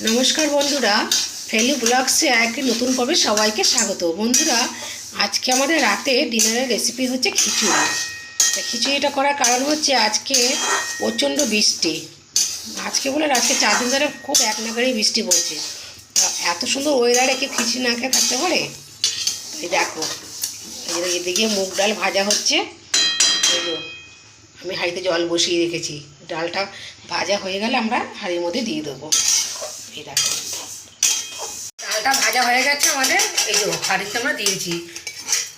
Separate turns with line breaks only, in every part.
নমস্কার বন্ধুরা, ফেলি ব্লগসে একটি নতুন পর্বে সবাইকে স্বাগত। বন্ধুরা, আজকে আমাদের রাতে ডিনারের রেসিপি হচ্ছে খিচুড়ি। খিচুড়িটা করার কারণ হচ্ছে আজকে প্রচণ্ড বৃষ্টি। আজকে বলে আজকে চার দিন ধরে খুব এক নাগারেই বৃষ্টি পড়ছে। এত সুন্দর ওয়েদারে কি খিচুড়ি না খেয়ে থাকতে পারে? এই দেখো এদিকে মুগ ডাল ভাজা হচ্ছে। আমি হাঁড়িতে জল বসিয়ে রেখেছি। ডালটা ভাজা হয়ে গেলে আমরা হাঁড়ির মধ্যে দিয়ে দেবো। এই দেখো। ডালটা ভাজা হয়ে গেছে আমাদের। এই যে হাঁড়িতে আমরা দিয়েছি।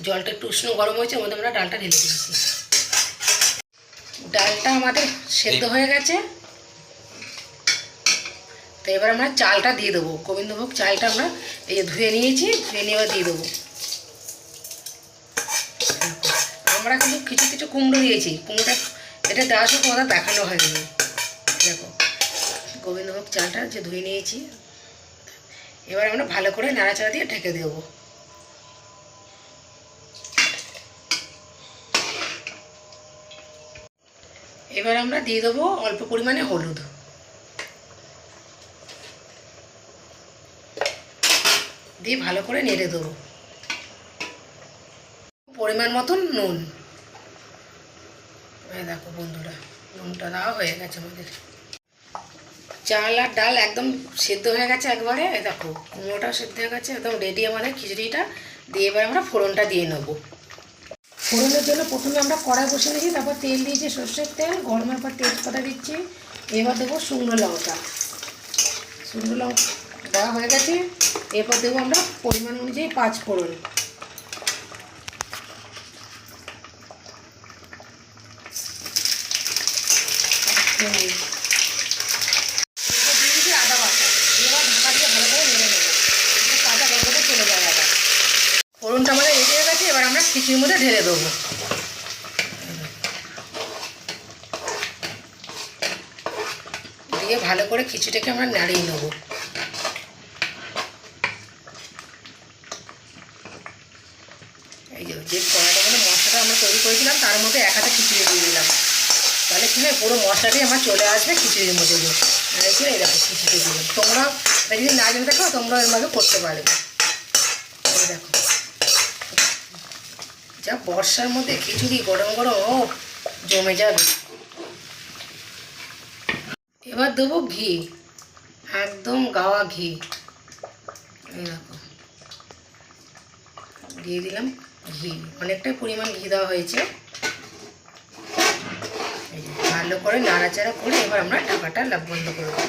জলটা একটু উষ্ণ গরম হয়েছে মধ্যে আমরা ডালটা ঢেলে দিয়েছি। ডালটা আমাদের সেদ্ধ হয়ে গেছে। তো এবার আমরা চালটা দিয়ে দেবো। গোবিন্দভোগ চালটা আমরা এই যে ধুয়ে নিয়েছি ধুয়ে নিয়ে দিয়ে দেবো। আমরা কিন্তু কিছু কিছু কুমড়ো দিয়েছি। কুমড়োটা এটা দেওয়ার সময় তোমাদের দেখানো হয়নি। দেখো। গোবিন্দভোগ চালটা যে ধুয়ে নিয়েছি। এবার আমরা ভালো করে নাড়াচাড়া দিয়ে ঢেকে দেবো। এবার আমরা দিয়ে দেবো অল্প পরিমাণে হলুদ। দিয়ে ভালো করে নেড়ে দেবো। পরিমাণ মতন নুন। দেখো বন্ধুরা, নুনটা দেওয়া হয়ে গেছে আমাদের। চাল আর ডাল একদম সেদ্ধ হয়ে গেছে একবারে। দেখো, কুমড়োটাও সেদ্ধ হয়ে গেছে, একদম রেডি আমাদের খিচুড়িটা। দিয়ে এবার আমরা ফোড়নটা দিয়ে নেব। ফোড়নের জন্য প্রথমে আমরা কড়াই বসে নিয়েছি তারপর তেল দিয়েছি সর্ষের তেল, গরমের পর তেজপাতা দিচ্ছি। এবার দেবো শুকনো লঙ্কা। শুকনো লঙ্কা দেওয়া হয়ে গেছে। এরপর দেবো আমরা পরিমাণ অনুযায়ী পাঁচ ফোড়ন। এরপর দিয়ে দিচ্ছি আদা বাটা এবার ঢাকা দিয়ে ভালো করে নেড়ে নেব একটু কাঁচা গন্ধটা চলে যায় আদা ফোড়নটা আমাদের রেডি হয়ে গেছে এবার আমরা খিচুড়ির মধ্যে ঢেলে দেবো। দিয়ে ভালো করে খিচুড়িটাকে আমরা নাড়িয়ে নেব। এই যে যে কড়াইটা মানে মশলাটা আমরা তৈরি করেছিলাম, তার মধ্যে এক হাতে খিচুড়ি দিয়ে দিলাম। তাহলে কি হয় পুরো মশলাটাই আমার চলে আসবে খিচুড়ির মধ্যে দিয়ে। নাড়িয়ে এই দেখো খিচুড়ি দিলাম। তোমরা যদি না জেনে থাকো তোমরা এর মাঝে করতে পারবে। দেখো। যা বর্ষার মধ্যে খিচুড়ি গরম গরম জমে যাবে। এবার দেবো ঘি। একদম গাওয়া ঘি। দেখো। দিয়ে দিলাম ঘি। অনেকটাই পরিমাণ ঘি দেওয়া হয়েছে। ভালো করে নাড়াচাড়া করে এবার আমরা ঢাকাটা বন্ধ করে দেবো।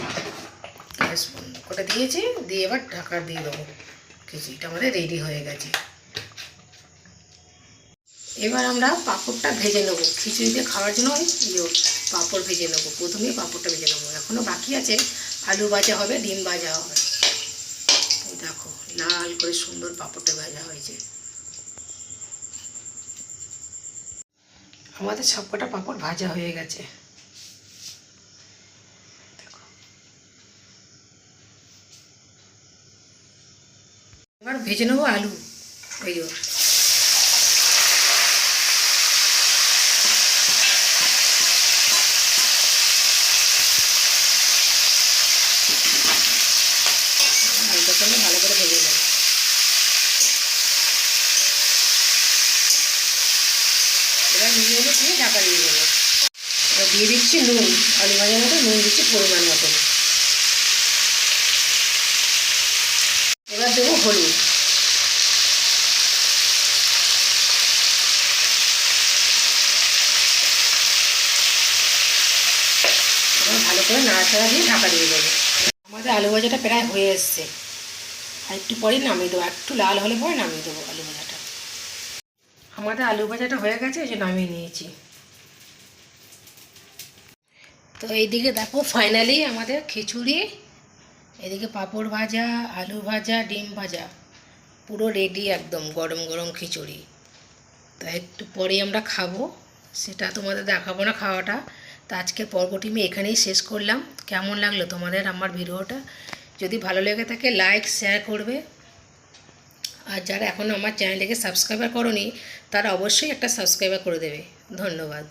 গ্যাস বন্ধ করে দিয়েছি। দিয়ে এবার ঢাকা দিয়ে দেবো। খিচুড়িটা আমাদের রেডি হয়ে গেছে। এবার আমরা পাঁপড়টা ভেজে নেব। খিচুড়িতে খাওয়ার জন্য ইয়ে পাঁপড় ভেজে নেব। প্রথমেই পাঁপড়টা ভেজে নেব। এখনও বাকি আছে। আলু ভাজা হবে, ডিম ভাজা হবে। দেখো, লাল করে সুন্দর পাঁপড়টা ভাজা হয়েছে। আমাদের সবকটা পাঁপড় ভাজা হয়ে গেছে। এবার ভেজে নেব আলু। ওই যে আলুটাকে আমি ভালো করে ভেজে নেব এবার নুন হলুদ দিয়ে ঢাকা দিয়ে দেবো এবার দিয়ে দিচ্ছি নুন, আলু ভাজার মতো নুন দিচ্ছি পরিমাণ মতো। এবার দেবো হলুদ। ভালো করে নাড়াচাড়া দিয়ে ঢাকা দিয়ে দেবো। আমাদের আলু ভাজাটা প্রায় হয়ে এসছে। আর একটু পরেই নামিয়ে দেবো। একটু লাল হলে পরে নামিয়ে দেবো আলু ভাজাটা। আমাদের আলু ভাজাটা হয়ে গেছে, এই জন্য নিয়েছি। তো এইদিকে দেখো ফাইনালি আমাদের খিচুড়ি, এদিকে পাঁপড় ভাজা, আলু ভাজা, ডিম ভাজা, পুরো রেডি একদম গরম গরম খিচুড়ি। তা একটু পরেই আমরা খাব, সেটা তোমাদের দেখাবো না খাওয়াটা। তো আজকের পর্বটি আমি এখানেই শেষ করলাম। কেমন লাগল তোমাদের আমার ভিডিওটা? যদি ভালো লেগে থাকে লাইক শেয়ার করবে। আর যারা এখনও আমার চ্যানেলটিকে সাবস্ক্রাইবার করনি তারা অবশ্যই একটা সাবস্ক্রাইবার করে দেবে। ধন্যবাদ।